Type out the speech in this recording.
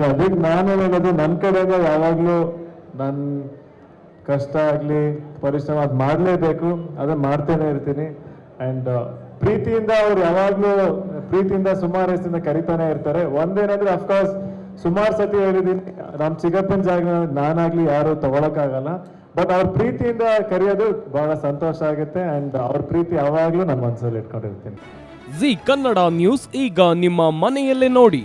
So ನಾನು ಹೇಳೋದು ನನ್ನ ಕಡೆಯಿಂದ ಯಾವಾಗಲೂ ನನ್ನ ಕಷ್ಟ ಆಗಲಿ, ಪರಿಶ್ರಮ ಅದು ಮಾಡಲೇಬೇಕು ಅದನ್ನ ಮಾಡ್ತೇನೆ ಇರ್ತೀನಿ. ಆ್ಯಂಡ್ ಪ್ರೀತಿಯಿಂದ ಅವ್ರು ಯಾವಾಗಲೂ, ಪ್ರೀತಿಯಿಂದ ಸುಮಾರು ಹೆಸರಿಂದ ಕರಿತಾನೆ ಇರ್ತಾರೆ. ಒಂದೇನಂದ್ರೆ ಅಫ್ಕೋರ್ಸ್ ಸುಮಾರು ಸತಿ ಹೇಳಿದ್ದೀನಿ ನಮ್ಮ ಚಿಕ್ಕಪ್ಪನ ಜಾಗ ನಾನಾಗಲಿ ಯಾರು ತಗೊಳಕ್ಕಾಗಲ್ಲ. ಬಟ್ ಅವ್ರ ಪ್ರೀತಿಯಿಂದ ಕರೆಯೋದು ಬಹಳ ಸಂತೋಷ ಆಗುತ್ತೆ. ಆ್ಯಂಡ್ ಅವ್ರ ಪ್ರೀತಿ ಯಾವಾಗಲೂ ನಮ್ಮ ಮನಸ್ಸಲ್ಲಿ ಇಟ್ಕೊಂಡಿರ್ತೀನಿ. ಜಿ ಕನ್ನಡ ನ್ಯೂಸ್ ಈಗ ನಿಮ್ಮ ಮನೆಯಲ್ಲೇ ನೋಡಿ.